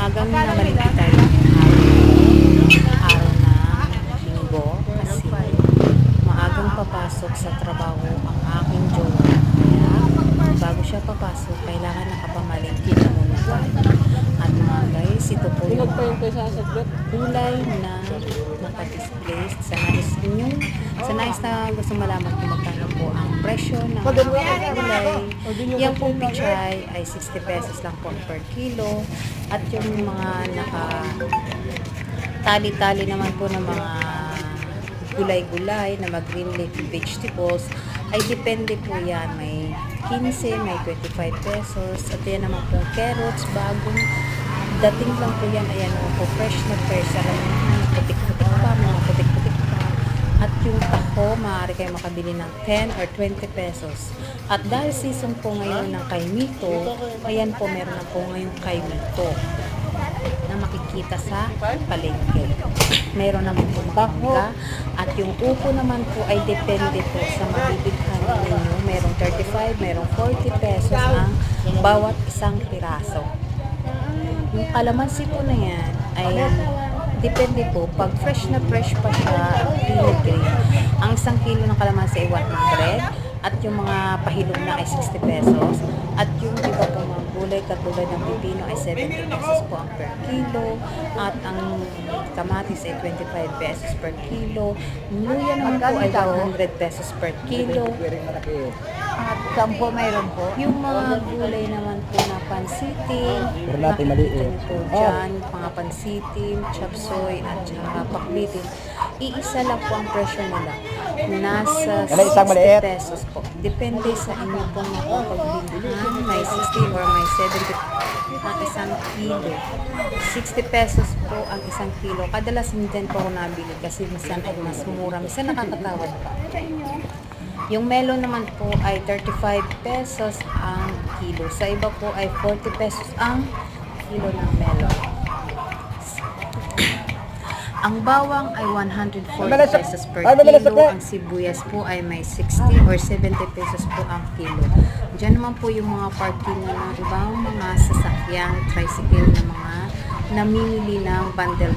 Maagang namaliti tayo ng araw na linggo kasi maagang papasok sa trabaho ang aking jowa. Kaya bago siya papasok, kailangan nakapamalingki na muna tayo. At mga guys, ito po yung yung kulay na nakadisplay sa nais ninyong sa nais na gusto malaman kung magkano presyo ng kulay. Yung pong pichay ay 60 pesos lang po per kilo at yung mga naka tali-tali naman po ng mga gulay-gulay na mag green leafy vegetables ay depende po yan. May 15, may 25 pesos. At yan naman po carrots, bagong dating lang po yan. Ayan po fresh na fresh. Alam mo, putik-putik pa, mga putik-putik pa. At yung taho, maaari kayo makabili ng 10 or 20 pesos. At dahil season po ngayon ng kaimito, ayan po meron na po ngayong kaimito na makikita sa palengke. Meron naman po bangka at yung upo naman po ay depende po sa mabibighan ninyo. Merong 35, merong 40 pesos ang bawat isang piraso. Yung kalamansi po na yan ay depende po. Pag fresh na fresh pa siya. Ang isang kilo ng kalamansi ay 100 at yung mga pahilog na ay 60 pesos. At yung iba po mga gulay katulad ng pipino ay 70 pesos po ang per kilo. At ang kamatis ay 25 pesos per kilo. Luya naman po ay 100 pesos per kilo. At sampo mayroon po. Yung mga gulay naman po na maliit. makikita niyo po dyan, mga pansitin, chapsoy, at saka pakbitin. Iisa lang po ang presyo nila. Nasa isang 60 maliit. pesos po. Depende sa inyo pong mapapagbilhan. May 60 or may 70 ang isang kilo. 60 pesos po ang isang kilo. Kadalasan din po ako nabili kasi minsan ay mas mura. Minsan nakakatawad pa. Yung melon naman po ay 35 pesos ang kilo. Sa iba po ay 40 pesos ang kilo ng melon. Ang bawang ay 140 pesos per kilo. Ang sibuyas po ay may 60 or 70 pesos po ang kilo. Diyan naman po yung mga parking ng ibang mga sasakyan, tricycle na mga namimili ng bundle